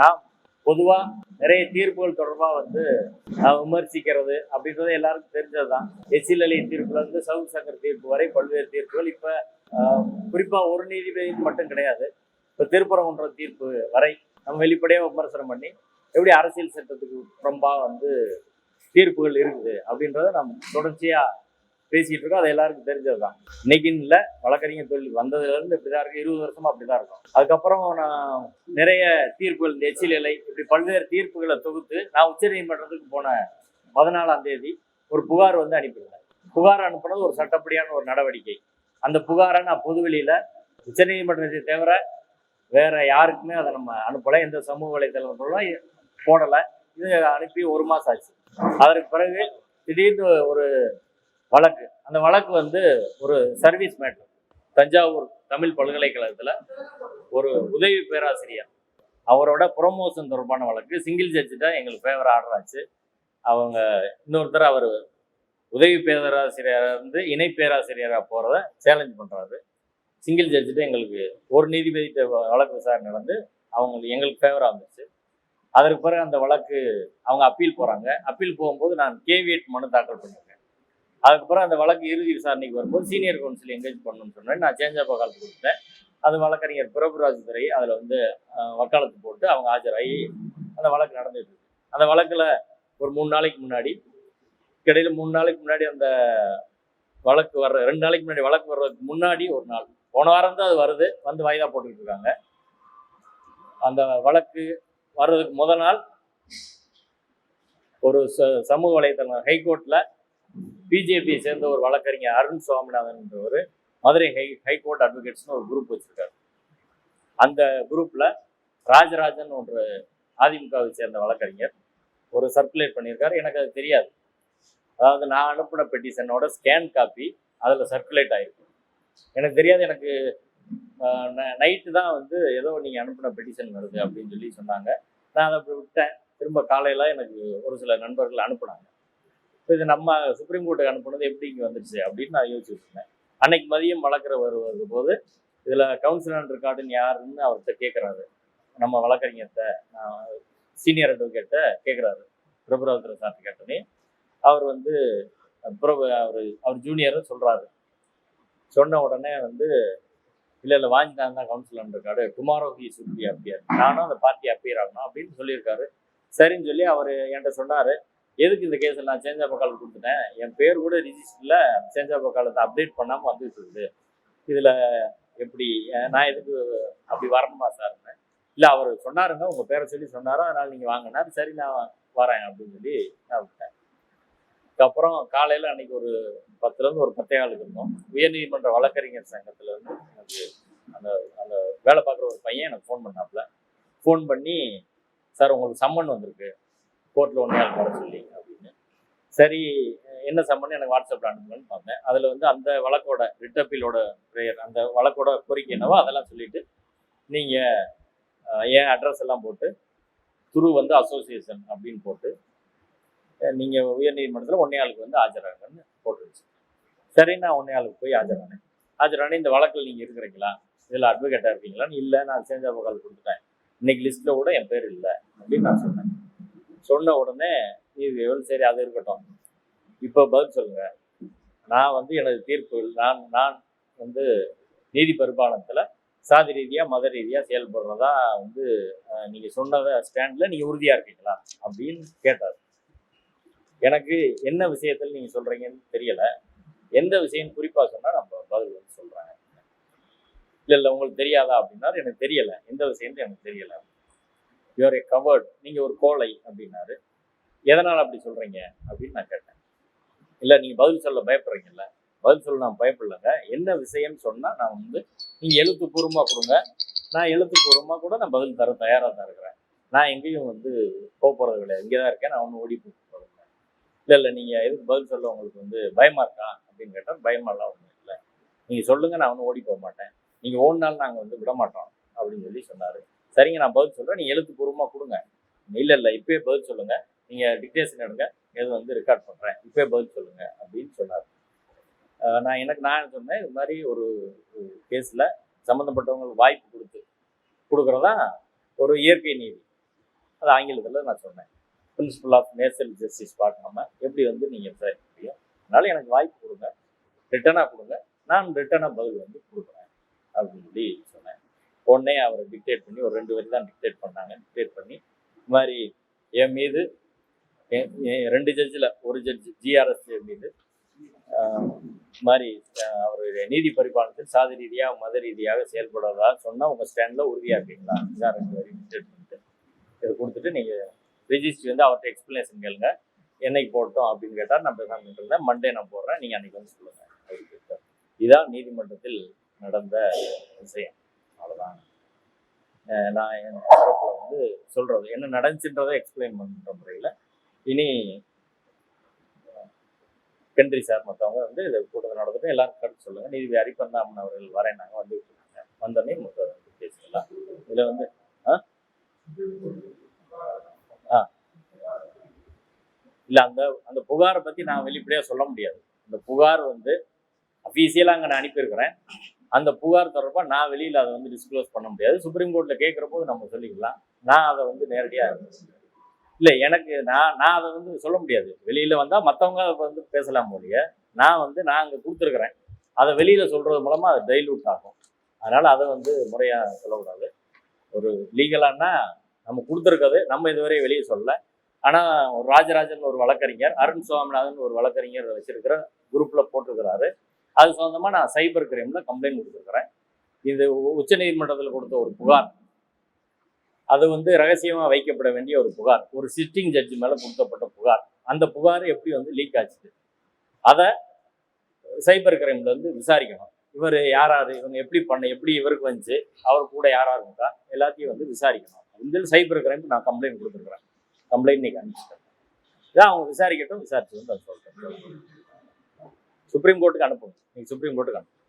நாம் பொதுவாக நிறைய தீர்ப்புகள் தொடர்பாக வந்து நான் விமர்சிக்கிறது அப்படின்றது எல்லாருக்கும் தெரிஞ்சது தான் எச்சில் அலி தீர்ப்புலேருந்து சவுத் சங்கர் தீர்ப்பு வரை பல்வேறு தீர்ப்புகள். இப்போ குறிப்பாக ஒரு நீதிபதி மட்டும் கிடையாது. இப்போ திருப்பரங்குன்ற தீர்ப்பு வரை நம்ம வெளிப்படையாக விமர்சனம் பண்ணி எப்படி அரசியல் சட்டத்துக்கு புறம்பாக வந்து தீர்ப்புகள் இருக்குது அப்படின்றத நம்ம தொடர்ச்சியாக பேசிட்டு இருக்கோம். அது எல்லாருக்கும் தெரிஞ்சது தான் இன்னைக்குன்னு இல்லை வழக்கறிஞர் தொழில் வந்ததுலேருந்து இப்படி தான் இருக்கு. இருபது வருஷமா அப்படி தான் இருக்கும். அதுக்கப்புறம் நான் நிறைய தீர்ப்புகள் இந்த எச்சிலை இப்படி பல்வேறு தீர்ப்புகளை தொகுத்து நான் உச்சநீதிமன்றத்துக்கு போன பதினாலாம் தேதி ஒரு புகார் வந்து அனுப்பியிருந்தேன். புகார் அனுப்புனது ஒரு சட்டப்படியான ஒரு நடவடிக்கை. அந்த புகாரை நான் பொதுவெளியில உச்சநீதிமன்றத்தை தவிர வேற யாருக்குமே அதை நம்ம அனுப்பலை. எந்த சமூக வலைதளங்களும் போடலை. இது அனுப்பி ஒரு மாசம் ஆச்சு. அதற்கு பிறகு திடீர்னு ஒரு வழக்கு. அந்த வழக்கு வந்து ஒரு சர்வீஸ் மேட்டர் தஞ்சாவூர் தமிழ் பல்கலைக்கழகத்தில் ஒரு உதவி பேராசிரியர். அவரோட ப்ரொமோஷன் தொடர்பான வழக்கு. சிங்கிள் ஜட்ஜி தான் எங்களுக்கு ஃபேவர் ஆர்டர் ஆச்சு. அவங்க இன்னொருத்தர் அவர் உதவி பேராசிரியராக இருந்து இணை பேராசிரியராக போகிறத சேலஞ்ச் பண்ணுறாரு சிங்கிள் ஜட்ஜிட்ட எங்களுக்கு ஒரு நீதிபதிட்ட வழக்கு விசாரணை நடந்து அவங்க எங்களுக்கு ஃபேவராக இருந்துச்சு. அதற்கு பிறகு அந்த வழக்கு அவங்க அப்பீல் போகிறாங்க அப்பீல் போகும்போது நான் கேவியட் மனு தாக்கல் பண்ணியிருக்கேன் அதுக்கப்புறம் அந்த வழக்கு இறுதி விசாரணைக்கு வரும்போது சீனியர் கவுன்சில் எங்கேஜ் பண்ணணும்னு சொன்னேன். நான் சேஞ்ச் ஆஃப் வக்காலத்து கொடுத்தேன் அது வழக்கறிஞர் பிரபுராஜ் துறை அதில் வந்து வக்காலத்து போட்டு அவங்க ஆஜராகி அந்த வழக்கு நடந்துட்டு இருக்கு. அந்த வழக்கில் ஒரு மூணு நாளைக்கு முன்னாடி இடையில மூணு நாளைக்கு முன்னாடி அந்த வழக்கு வர்ற ரெண்டு நாளைக்கு முன்னாடி வழக்கு வர்றதுக்கு முன்னாடி ஒரு நாள் போன வாரம் தான் அது வருது. வந்து வாய்தா போட்டுக்கிட்டு இருக்காங்க. அந்த வழக்கு வர்றதுக்கு முத நாள் ஒரு ச- சமூக வலைத்தளம் ஹைகோர்ட்டில் பிஜேபியை சேர்ந்த ஒரு வழக்கறிஞர் அருண் சுவாமிநாதன் என்றவர் மதுரை ஹை ஹைகோர்ட் அட்வொகேட்ஸ்னு ஒரு குரூப் வச்சுருக்காரு. அந்த குரூப்பில் ராஜராஜன் ஒரு அதிமுகவை சேர்ந்த வழக்கறிஞர் ஒரு சர்க்குலேட் பண்ணியிருக்காரு. எனக்கு அது தெரியாது. அதாவது நான் அனுப்பின பெட்டிஷனோட ஸ்கேன் காப்பி அதில் சர்க்குலேட் ஆகிருக்கு எனக்கு தெரியாது எனக்கு நைட்டு தான் வந்து ஏதோ நீங்கள் அனுப்பின பெட்டிஷன் வருது அப்படின்னு சொல்லி சொன்னாங்க. நான் அதை அப்படி விட்டேன். திரும்ப காலையில் எனக்கு ஒரு சில நண்பர்கள் அனுப்புனாங்க. இப்போ இது நம்ம சுப்ரீம் கோர்ட்டுக்கு அனுப்புனது எப்படி இங்கே வந்துடுச்சு அப்படின்னு நான் யோசிச்சுருந்தேன். அன்னைக்கு மதியம் வழக்கிற வருவது போது இதில் கவுன்சிலர் ரெக்கார்டுன்னு யாருன்னு அவர்கிட்ட கேட்குறாரு நம்ம வழக்கறிஞர்கிட்ட நான் சீனியர் அட்வொகேட்ட கேட்குறாரு பிரபுராவத்திர சார்ட்டு கேட்டோன்னே அவர் வந்து பிரபு அவர் அவர் ஜூனியர் சொல்கிறாரு சொன்ன உடனே வந்து இல்லை இல்லை வாங்கிட்டாங்க தான் கவுன்சிலர் இருக்காரு. Tomorrow he should be appear நானும் அந்த பார்ட்டி அப்பியர் ஆகணும் அப்படின்னு சொல்லியிருக்காரு. சரின்னு சொல்லி அவர் என்கிட்ட சொன்னார். எதுக்கு இந்த கேஸில் நான் சேஞ்ச் ஆஃப் கால் கொடுத்துட்டேன்? என் பேர் கூட ரிஜிஸ்டரில் சேஞ்ச் ஆஃப் அக்காலத்தை அப்டேட் பண்ணாமல் வந்துட்டு இருக்குது இதில் எப்படி நான் எதுக்கு அப்படி வரணுமா சார் இல்லை அவர் சொன்னாருங்க உங்கள் பேரை சொல்லி சொன்னாரோ? அதனால் நீங்கள் வாங்கினார் சரி நான் வரேன் அப்படின்னு சொல்லி நான் விட்டேன். அதுக்கப்புறம் காலையில் அன்னைக்கு ஒரு பத்துலேருந்து ஒரு பத்தே ஆளுக்கு இருந்தோம். உயர்நீதிமன்ற வழக்கறிஞர் சங்கத்துலேருந்து எனக்கு அந்த அந்த வேலை பார்க்குற ஒரு பையன் எனக்கு ஃபோன் பண்ணாப்புல. ஃபோன் பண்ணி சார் உங்களுக்கு சம்மன் வந்திருக்கு. கோர்ட்டில் ஒன்றே ஆள் வர சொல்லி அப்படின்னு. சரி என்ன சம்மன் எனக்கு வாட்ஸ்அப்பில் அனுப்புங்கன்னு பார்த்தேன். அதில் வந்து அந்த வழக்கோட ரிட்டப்பீலோட ப்ரேயர் அந்த வழக்கோட கோரிக்கை என்னவோ அதெல்லாம் சொல்லிட்டு நீங்கள் என் அட்ரஸ் எல்லாம் போட்டு துரு வந்து அசோசியேஷன் அப்படின்னு போட்டு நீங்கள் உயர்நீதிமன்றத்தில் ஒன்னே ஆளுக்கு வந்து ஆஜராகன்னு போட்டுருச்சு. சரி நான் ஒன்னே ஆளுக்கு போய் ஆஜரானேன். ஆஜரானே இந்த வழக்கில் நீங்கள் இருக்கிறீங்களா? இதில் அட்வொகேட்டாக இருக்கீங்களான்னு? இல்லை நான் சேஞ்ச் ஆஃப் கால் கொடுத்துட்டேன். இன்னைக்கு லிஸ்ட்டில் கூட என் பேர் இல்லை அப்படின்னு நான் சொன்னேன். சொன்ன உடனே இது எவ்வளோ சரி அது இருக்கட்டும். இப்போ பதில் சொல்லுங்க. நான் வந்து எனது தீர்ப்பு நான் நான் வந்து நீதி பரிபாலனத்தில் சாதி ரீதியாக மத ரீதியாக செயல்படுறதா வந்து நீங்கள் சொன்னதை ஸ்டாண்டில் நீங்கள் உறுதியாக இருக்கீங்களா? அப்படின்னு கேட்டார். எனக்கு என்ன விஷயத்தில் நீங்கள் சொல்கிறீங்கன்னு தெரியலை. எந்த விஷயம் குறிப்பாக சொன்னால் நம்ம பதில் வந்து சொல்கிறேன் இல்லை இல்லை உங்களுக்கு தெரியாதா அப்படின்னா எனக்கு தெரியலை. எந்த விஷயம்னு எனக்கு தெரியலை. யூஆர் ஏ கவர்ட் நீங்கள் ஒரு கோழை அப்படின்னாரு. எதனால் அப்படி சொல்கிறீங்க அப்படின்னு நான் கேட்டேன். இல்லை நீங்கள் பதில் சொல்ல பயப்படுறீங்கல்ல. பதில் சொல்ல நான் பயப்படலைங்க. என்ன விஷயம்னு சொன்னால் நான் வந்து நீங்கள் எழுத்துப்பூர்வமாக கொடுங்க. நான் எழுத்துப்பூர்வமாக கூட நான் பதில் தர தயாராக தான் இருக்கிறேன். நான் எங்கேயும் வந்து போக போகிறது கிடையாது. இங்கே தான் இருக்கேன். நான் ஒன்றும் ஓடி போக போகிறது இல்லை. இல்லை நீங்கள் எதுக்கு பதில் சொல்ல உங்களுக்கு வந்து பயமாக இருக்கா அப்படின்னு கேட்டால் பயமாலாம் ஒன்றும் இல்லை. நீங்கள் சொல்லுங்கள் நான் ஒன்றும் ஓடி போக மாட்டேன். நீங்கள் ஓடினாலும் நாங்கள் வந்து விட மாட்டோம் அப்படின்னு சொல்லி சொன்னார். சரிங்க நான் பதில் சொல்கிறேன் நீங்கள் எழுத்துப்பூர்வமாக கொடுங்க. இல்லை இல்லை இப்போயே பதில் சொல்லுங்கள் நீங்கள் டிக்டேஷன் எடுங்க. எது வந்து ரெக்கார்ட் பண்ணுறேன் இப்பயே பதில் சொல்லுங்கள் அப்படின்னு சொன்னார். நான் எனக்கு நான் சொன்னேன்? இது மாதிரி ஒரு கேஸில் சம்மந்தப்பட்டவங்களுக்கு வாய்ப்பு கொடுத்து கொடுக்குறதா ஒரு இயற்கை நீதி. அது ஆங்கிலத்தில் நான் சொன்னேன். பிரின்சிபல் ஆஃப் நேச்சுரல் ஜஸ்டிஸ் பார்க்காம எப்படி வந்து நீங்கள் விசாரிக்க முடியும்? அதனால் எனக்கு வாய்ப்பு கொடுங்க. ரிட்டனாக கொடுங்க. நான் ரிட்டனாக பதில் வந்து கொடுக்குறேன். அப்படின்னு சொல்லி உடனே அவரை டிக்டேட் பண்ணி ஒரு ரெண்டு வரி தான் டிக்டேட் பண்ணாங்க டிக்டேட் பண்ணி இந்த மாதிரி என் மீது என் என் ரெண்டு ஜட்ஜில் ஒரு ஜட்ஜ் ஜிஆர்எஸ் மீது மாதிரி அவருடைய நீதி பரிபாலனத்தில் சாதி ரீதியாக மத ரீதியாக செயல்படுறதா சொன்னால் உங்கள் ஸ்டாண்டில் உறுதியாக இருக்கீங்களா? இதான் ரெண்டு வரி டிக்டேட் பண்ணிட்டு இதை கொடுத்துட்டு நீங்கள் ரிஜிஸ்ட்ரி வந்து அவர்கிட்ட எக்ஸ்பிளனேஷன் கேளுங்க. என்னைக்கு போட்டோம் அப்படின்னு கேட்டால் நான் என்ன இருந்தேன் மண்டே நான் போடுறேன் நீங்கள் அன்றைக்கி வந்து சொல்லுங்கள் அப்படின்னு கேட்டார். இதான் நீதிமன்றத்தில் நடந்த விஷயம். அவ்வளோதான் நான் என் தரப்பில் வந்து சொல்கிறது என்ன நடந்துச்சுன்றதை எக்ஸ்பிளைன் பண்ணுற முறையில் இனி கென்றி சார் மற்றவங்க வந்து இதை கூட்டத்தை நடந்துட்டு எல்லாரும் கருத்து சொல்லுங்கள் நீதிபதி அரிப்பந்தாமன் அவர்கள் வரேன்னாங்க வந்து விட்டுருக்காங்க வந்தோடனே மொத்த வந்து பேசிக்கலாம் இதில் வந்து ஆ? ஆ. இல்லை அந்த அந்த புகாரை பற்றி நான் வெளிப்படையாக சொல்ல முடியாது. இந்த புகார் வந்து அஃபீஷியலாக அங்கே நான் அனுப்பியிருக்கிறேன். அந்த புகார் தொடர்பாக நான் வெளியில் அதை வந்து டிஸ்க்ளோஸ் பண்ண முடியாது. சுப்ரீம் கோர்ட்டில் கேட்குற போது நம்ம சொல்லிக்கலாம். நான் அதை வந்து நேரடியாக இல்லை எனக்கு நான் நான் அதை வந்து சொல்ல முடியாது. வெளியில் வந்தால் மற்றவங்க வந்து பேசலாம் ஒழிய நான் வந்து நான் அங்கே கொடுத்துருக்குறேன். அதை வெளியில் சொல்கிறது மூலமாக அது டைல்யூட் ஆகும். அதனால் அதை வந்து முறையாக சொல்லக்கூடாது. ஒரு லீகலானா நம்ம கொடுத்துருக்கிறது நம்ம இதுவரை வெளியே சொல்லல. ஆனால் ஒரு ராஜராஜன் ஒரு வழக்கறிஞர் அருண் சுவாமிநாதன் ஒரு வழக்கறிஞர் வச்சிருக்கிற குரூப்பில் போட்டிருக்கிறாரு. அது சொந்தமாக நான் சைபர் கிரைமில் கம்ப்ளைண்ட் கொடுத்துருக்குறேன். இது உச்சநீதிமன்றத்தில் கொடுத்த ஒரு புகார். அது வந்து ரகசியமாக வைக்கப்பட வேண்டிய ஒரு புகார். ஒரு சிட்டிங் ஜட்ஜி மேலே கொடுக்கப்பட்ட புகார். அந்த புகார் எப்படி வந்து லீக் ஆச்சு அதை சைபர் கிரைமில் வந்து விசாரிக்கணும். இவர் யார் யார் இவங்க எப்படி பண்ண எப்படி இவருக்கு வந்துச்சு? அவர் கூட யார் யார் இருக்கா? எல்லாத்தையும் வந்து விசாரிக்கணும். இந்த சைபர் கிரைம் நான் கம்ப்ளைண்ட் கொடுத்துருக்குறேன். கம்ப்ளைண்ட் நீங்க அனுப்பிச்சிட்டேன் இதான் அவங்க விசாரிக்கட்டும் விசாரிச்சு வந்து அதை சொல்கிறேன் சுப்ரீம் கோர்ட்டுக்கு அனுப்புங்க. நீங்கள் சுப்ரீம் கோர்ட்டுக்கு அனுப்புங்க.